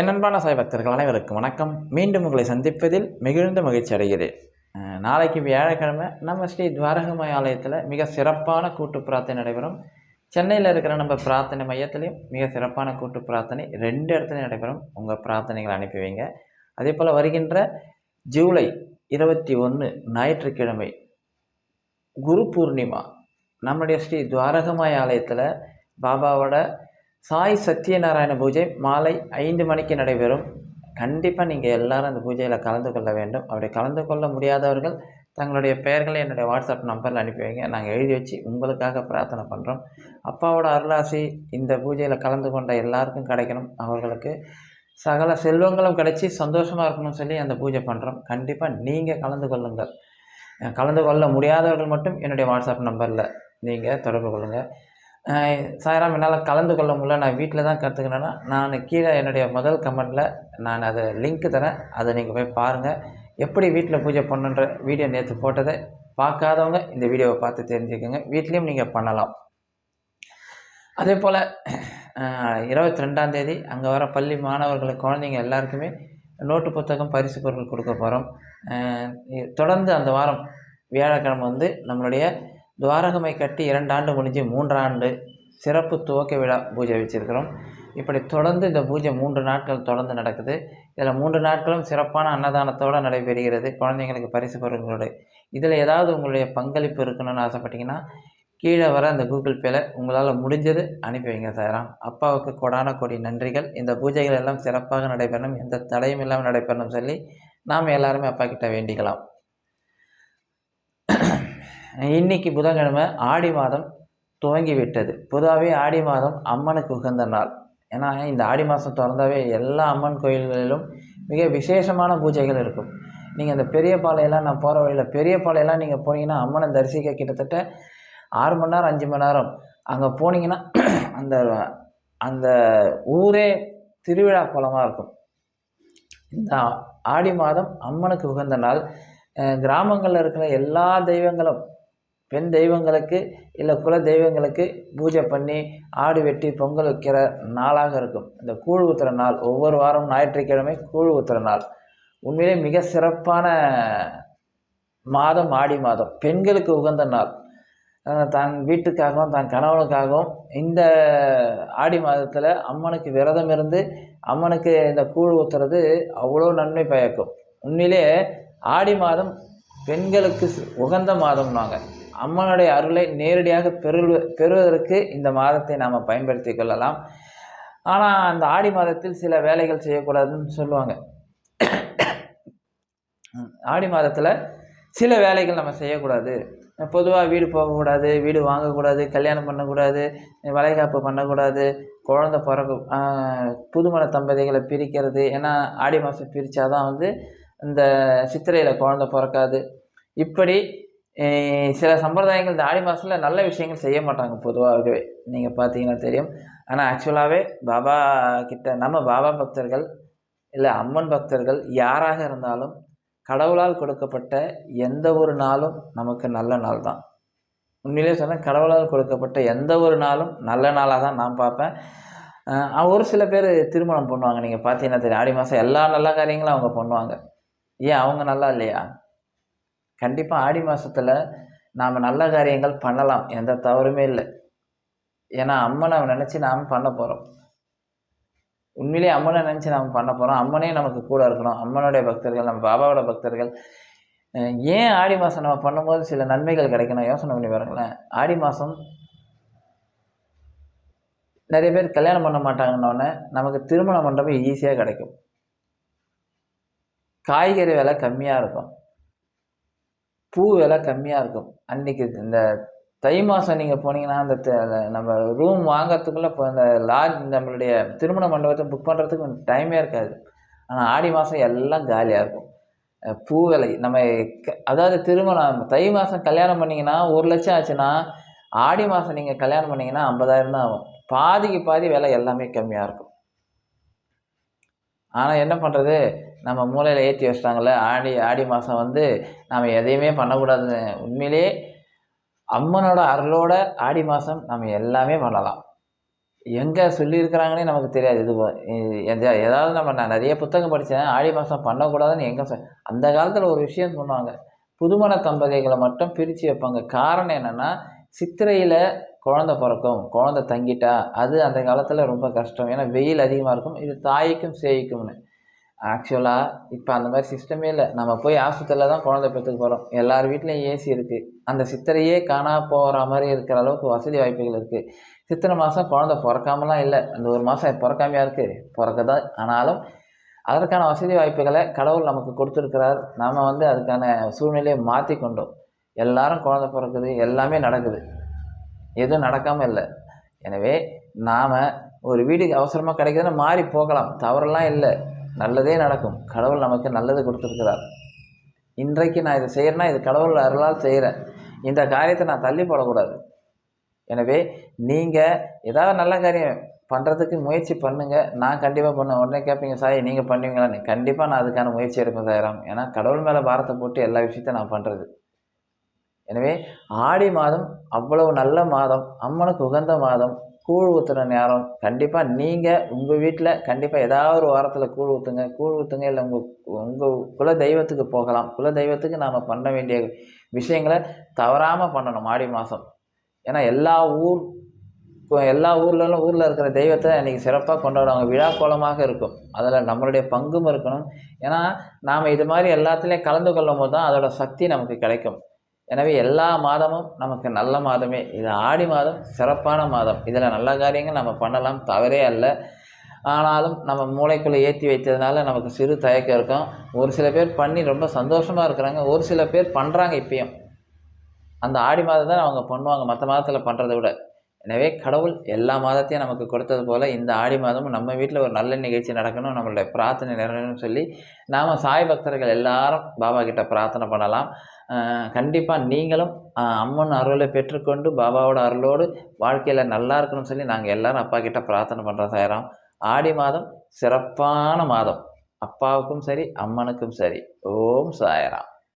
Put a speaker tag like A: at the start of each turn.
A: என் அன்பான சாய் பக்தர்கள் அனைவருக்கும் வணக்கம். மீண்டும் உங்களை சந்திப்பதில் மிகுந்த மகிழ்ச்சி அடைகிறேன். நாளைக்கு வியாழக்கிழமை நம்ம ஸ்ரீ துவாரகமாய் ஆலயத்தில் மிக சிறப்பான கூட்டு பிரார்த்தனை நடைபெறும். சென்னையில் இருக்கிற நம்ம பிரார்த்தனை மையத்திலையும் மிக சிறப்பான கூட்டு பிரார்த்தனை ரெண்டு இடத்துலையும் நடைபெறும். உங்கள் பிரார்த்தனைகளை அனுப்பி வைங்க. அதே போல் வருகின்ற ஜூலை இருபத்தி ஒன்று ஞாயிற்றுக்கிழமை குரு பூர்ணிமா நம்முடைய ஸ்ரீ துவாரகமாய் ஆலயத்தில் பாபாவோட சாய் சத்யநாராயண பூஜை மாலை ஐந்து மணிக்கு நடைபெறும். கண்டிப்பாக நீங்கள் எல்லாரும் அந்த பூஜையில் கலந்து கொள்ள வேண்டும். அப்படி கலந்து கொள்ள முடியாதவர்கள் தங்களுடைய பெயர்களை என்னுடைய வாட்ஸ்அப் நம்பரில் அனுப்பி வைங்க. நாங்கள் எழுதி வச்சு உங்களுக்காக பிரார்த்தனை பண்ணுறோம் அப்பாவோட அருளாசி இந்த பூஜையில் கலந்து கொண்ட எல்லாருக்கும் கிடைக்கணும். அவர்களுக்கு சகல செல்வங்களும் கிடைச்சி சந்தோஷமாக இருக்கணும்னு சொல்லி அந்த பூஜை பண்ணுறோம் கண்டிப்பாக நீங்கள் கலந்து கொள்ளுங்கள். கலந்து கொள்ள முடியாதவர்கள் மட்டும் என்னுடைய வாட்ஸ்அப் நம்பரில் நீங்கள் தொடர்பு கொள்ளுங்கள் சாய்ராம் என்னால் கலந்து கொள்ள முடியல. நான் வீட்டில் தான் கற்றுக்கினேன்னா நான் கீழே என்னுடைய முதல் கமெண்டில் நான் அதை லிங்க்கு தரேன். அதை நீங்கள் போய் பாருங்கள் எப்படி வீட்டில் பூஜை பண்ணுன்ற வீடியோ நேற்று போட்டதை பார்க்காதவங்க இந்த வீடியோவை பார்த்து தெரிஞ்சுக்கோங்க. வீட்லேயும் நீங்கள் பண்ணலாம். அதே போல் இருபத்தி ரெண்டாந்தேதி அங்கே வர பள்ளி மாணவர்களுக்கு குழந்தைங்க எல்லாருக்குமே நோட்டு புத்தகம் பரிசு பொருட்கள் கொடுக்க போகிறோம் தொடர்ந்து அந்த வாரம் வியாழக்கிழமை வந்து நம்மளுடைய துவாரகமை கட்டி இரண்டு ஆண்டு முடிஞ்சு மூன்றாண்டு சிறப்பு துவக்க விழா பூஜை வச்சுருக்கிறோம். இப்படி தொடர்ந்து இந்த பூஜை மூன்று நாட்கள் தொடர்ந்து நடக்குது. இதில் மூன்று நாட்களும் சிறப்பான அன்னதானத்தோடு நடைபெறுகிறது. குழந்தைங்களுக்கு பரிசு பொருட்களோடு இதில் ஏதாவது உங்களுடைய பங்களிப்பு இருக்கணும்னு ஆசைப்பட்டீங்கன்னா கீழே வர அந்த கூகுள் பேல உங்களால் முடிஞ்சது அனுப்பி வைங்க சாராம் அப்பாவுக்கு கொடான கொடி நன்றிகள். இந்த பூஜைகள் எல்லாம் சிறப்பாக நடைபெறணும். எந்த தடையும் இல்லாமல் நடைபெறணும் சொல்லி நாம் எல்லாருமே அப்பா கிட்ட வேண்டிக்கலாம். இன்னைக்கு புதன்கிழமை ஆடி மாதம் துவங்கி விட்டது பொதுவாகவே ஆடி மாதம் அம்மனுக்கு உகந்த நாள். ஏன்னா இந்த ஆடி மாதம் திறந்தாவே எல்லா அம்மன் கோயில்களிலும் மிக விசேஷமான பூஜைகள் இருக்கும். நீங்கள் அந்த பெரிய பாளையெல்லாம் நான் போகிற வழியில் பெரிய பாளையெல்லாம் நீங்கள் போனீங்கன்னா அம்மனை தரிசிக்க கிட்டத்தட்ட ஆறு மணி நேரம் அஞ்சு மணி நேரம். அங்கே போனீங்கன்னா அந்த அந்த ஊரே திருவிழா குளமாக இருக்கும். இந்த ஆடி மாதம் அம்மனுக்கு உகந்த நாள். கிராமங்களில் இருக்கிற எல்லா தெய்வங்களும் பெண் தெய்வங்களுக்கு இல்லை குல தெய்வங்களுக்கு பூஜை பண்ணி ஆடு வெட்டி பொங்கல் வைக்கிற நாளாக இருக்கும். இந்த கூழ் ஊத்துற நாள் ஒவ்வொரு வாரம் ஞாயிற்றுக்கிழமை கூழ் ஊத்துற நாள். உண்மையிலே மிக சிறப்பான மாதம் ஆடி மாதம். பெண்களுக்கு உகந்த நாள். தான் வீட்டுக்காகவும் தான் கணவனுக்காகவும் இந்த ஆடி மாதத்தில் அம்மனுக்கு விரதம் இருந்து அம்மனுக்கு இந்த கூழ் ஊற்றுறது அவ்வளோ நன்மை பயக்கும். உண்மையிலே ஆடி மாதம் பெண்களுக்கு உகந்த மாதம்னாங்க. அம்மனுடைய அருளை நேரடியாக பெறு பெறுவதற்கு இந்த மாதத்தை நாம் பயன்படுத்தி கொள்ளலாம். ஆனால் அந்த ஆடி மாதத்தில் சில வேலைகள் செய்யக்கூடாதுன்னு சொல்லுவாங்க. ஆடி மாதத்தில் சில வேலைகள் நம்ம செய்யக்கூடாது. பொதுவாக வீடு போகக்கூடாது வீடு வாங்கக்கூடாது கல்யாணம் பண்ணக்கூடாது வளைகாப்பு பண்ணக்கூடாது குழந்த பிறக்க புதுமண தம்பதிகளை பிரிக்கிறது. ஏன்னா ஆடி மாதம் பிரித்தாதான் வந்து இந்த சித்திரையில் குழந்த பிறக்காது. இப்படி சில சம்பிரதாயங்கள் இந்த ஆடி மாதத்தில் நல்ல விஷயங்கள் செய்ய மாட்டாங்க பொதுவாகவே. நீங்கள் பார்த்தீங்கன்னா தெரியும். ஆனால் ஆக்சுவலாகவே பாபா கிட்ட நம்ம பாபா பக்தர்கள் இல்லை அம்மன் பக்தர்கள் யாராக இருந்தாலும் கடவுளால் கொடுக்கப்பட்ட எந்த ஒரு நாளும் நமக்கு நல்ல நாள் தான். உண்மையிலே சொன்னால் கடவுளால் கொடுக்கப்பட்ட எந்த ஒரு நாளும் நல்ல நாளாக தான் நான் பார்ப்பேன். ஒரு சில பேர் திருமணம் பண்ணுவாங்க. நீங்கள் பார்த்தீங்கன்னா தெரியும் ஆடி மாதம் எல்லா நல்ல காரியங்களும் அவங்க பண்ணுவாங்க. ஏன் அவங்க நல்லா இல்லையா? கண்டிப்பாக ஆடி மாதத்தில் நாம் நல்ல காரியங்கள் பண்ணலாம். எந்த தவறுமே இல்லை. ஏன்னா அம்மனை நினச்சி நாம் பண்ண போகிறோம் உண்மையிலே அம்மனை நினச்சி நாம் பண்ண போகிறோம் அம்மனே நமக்கு கூட இருக்கணும். அம்மனுடைய பக்தர்கள் நம்ம பாபாவோட பக்தர்கள். ஏன் ஆடி மாதம் நம்ம பண்ணும்போது சில நன்மைகள் கிடைக்கணும்? யோசனை பண்ணி பாருங்களேன். ஆடி மாதம் நிறைய பேர் கல்யாணம் பண்ண மாட்டாங்கன்னொன்னே நமக்கு திருமண மண்டபம் ஈஸியாக கிடைக்கும். காய்கறி விலை கம்மியாக இருக்கும். பூ விலை கம்மியாக இருக்கும். அன்றைக்கி இந்த தை மாதம் நீங்கள் போனீங்கன்னா அந்த நம்ம ரூம் வாங்கிறதுக்குள்ளே இப்போ இந்த லாட்ஜ் நம்மளுடைய திருமண மண்டபத்தை புக் பண்ணுறதுக்கு டைமே இருக்காது. ஆனால் ஆடி மாதம் எல்லாம் காலியாக இருக்கும். பூ விலை நம்ம அதாவது திருமணம் தை மாதம் கல்யாணம் பண்ணிங்கன்னா ஒரு லட்சம் ஆச்சுன்னா ஆடி மாதம் நீங்கள் கல்யாணம் பண்ணிங்கன்னா ஐம்பதாயிரம் தான் ஆகும். பாதிக்கு பாதி விலை எல்லாமே கம்மியாக இருக்கும். ஆனால் என்ன பண்ணுறது நம்ம மூளையில் ஏற்றி வச்சிட்டாங்கள்ல ஆடி ஆடி மாதம் வந்து நாம் எதையுமே பண்ணக்கூடாது உண்மையிலே அம்மனோட அருளோட ஆடி மாதம் நம்ம எல்லாமே பண்ணலாம். எங்கே சொல்லியிருக்கிறாங்கன்னே நமக்கு தெரியாது. இது ஏதாவது நம்ம நான் நிறைய புத்தகம் படித்தேன் ஆடி மாதம் பண்ணக்கூடாதுன்னு எங்கே அந்த காலத்தில் ஒரு விஷயம் பண்ணுவாங்க புதுமண தம்பதிகளை மட்டும் பிரித்து வைப்பாங்க. காரணம் என்னென்னா சித்திரையில் குழந்த பிறக்கும் குழந்த தங்கிட்டா அது அந்த காலத்தில் ரொம்ப கஷ்டம். ஏன்னா வெயில் அதிகமாக இருக்கும் இது தாய்க்கும் சேய்க்கும்னு ஆக்சுவலாக இப்போ அந்த மாதிரி சிஸ்டமே இல்லை. நம்ம போய் ஆஸ்பத்திரியில் தான் குழந்தை பெற்றுக்க போகிறோம் எல்லார் வீட்லேயும் ஏசி இருக்குது அந்த சித்திரையே காணா போகிற மாதிரி இருக்கிற அளவுக்கு வசதி வாய்ப்புகள் இருக்குது சித்திரை மாதம் குழந்தை பிறக்காமலாம் இல்லை. அந்த ஒரு மாதம் பிறக்காமையாக இருக்குது பிறக்க தான் ஆனாலும் அதற்கான வசதி வாய்ப்புகளை கடவுள் நமக்கு கொடுத்துருக்கிறார். நாம் வந்து அதுக்கான சூழ்நிலையை மாற்றி கொண்டோம். எல்லாரும் குழந்தை பிறக்குது. எல்லாமே நடக்குது. எதுவும் நடக்காமல் இல்லை. எனவே நாம் ஒரு வீடு அவசரமாக கிடைக்குதுன்னு மாறி போகலாம். தவறெல்லாம் இல்லை. நல்லதே நடக்கும். கடவுள் நமக்கு நல்லது கொடுத்துருக்கிறார். இன்றைக்கு நான் இதை செய்கிறேன்னா இது கடவுள் அருளால் செய்கிறேன் இந்த காரியத்தை நான் தள்ளி போடக்கூடாது. எனவே நீங்கள் ஏதாவது நல்ல காரியம் பண்ணுறதுக்கு முயற்சி பண்ணுங்கள் நான் கண்டிப்பாக பண்ணுவேன். உடனே கேட்பீங்க சாய் நீங்கள் பண்ணுவீங்களான்னு. கண்டிப்பாக நான் அதுக்கான முயற்சி எடுப்பேன் சாயிரம். ஏன்னா கடவுள் மேலே பாரத்தை போட்டு எல்லா விஷயத்தையும் நான் பண்ணுறது எனவே ஆடி மாதம் அவ்வளவு நல்ல மாதம் அம்மனுக்கு உகந்த மாதம். கூழ் ஊற்றுற நேரம் கண்டிப்பாக நீங்கள் உங்கள் வீட்டில் கண்டிப்பாக ஏதாவது ஒரு வாரத்தில் கூழ் ஊற்றுங்க கூழ் ஊற்றுங்க இல்லை உங்கள் உங்கள் குல தெய்வத்துக்கு போகலாம். குல தெய்வத்துக்கு நாம் பண்ண வேண்டிய விஷயங்களை தவறாமல் பண்ணணும் ஆடி மாதம் ஏன்னா எல்லா ஊர் எல்லா ஊர்லலாம் ஊரில் இருக்கிற தெய்வத்தை அன்றைக்கி சிறப்பாக கொண்டாடுவாங்க. விழா கோலமாக இருக்கும். அதில் நம்மளுடைய பங்கும் இருக்கணும். ஏன்னா நாம் இது மாதிரி எல்லாத்துலேயும் கலந்து கொள்ளும் போது தான் அதோட சக்தி நமக்கு கிடைக்கும். எனவே எல்லா மாதமும் நமக்கு நல்ல மாதமே. இது ஆடி மாதம் சிறப்பான மாதம். இதில் நல்ல காரியங்கள் நம்ம பண்ணலாம் தவறே அல்ல. ஆனாலும் நம்ம மூளைக்குள்ளே ஏற்றி வைத்ததுனால நமக்கு சிறு தயக்கம் இருக்கும். ஒரு சில பேர் பண்ணி ரொம்ப சந்தோஷமாக இருக்கிறாங்க. ஒரு சில பேர் பண்ணுறாங்க இப்பயும். அந்த ஆடி மாதம் தான் அவங்க பண்ணுவாங்க மற்ற மாதத்தில் பண்ணுறதை விட. எனவே கடவுள் எல்லா மாதத்தையும் நமக்கு கொடுத்தது போல் இந்த ஆடி மாதமும் நம்ம வீட்டில் ஒரு நல்ல நிகழ்ச்சி நடக்கணும் நம்மளுடைய பிரார்த்தனை நிறைவேறணும்னு சொல்லி நாம் சாய் பக்தர்கள் எல்லாரும் பாபா கிட்ட பிரார்த்தனை பண்ணலாம். கண்டிப்பாக நீங்களும் அம்மன் அருளை பெற்றுக்கொண்டு பாபாவோட அருளோடு வாழ்க்கையில் நல்லா இருக்கணும்னு சொல்லி நாங்கள் எல்லாரும் அப்பா கிட்ட பிரார்த்தனை பண்ணுறோம் சாயிரம். ஆடி மாதம் சிறப்பான மாதம். அப்பாவுக்கும் சரி அம்மனுக்கும் சரி. ஓம் சாயராம்.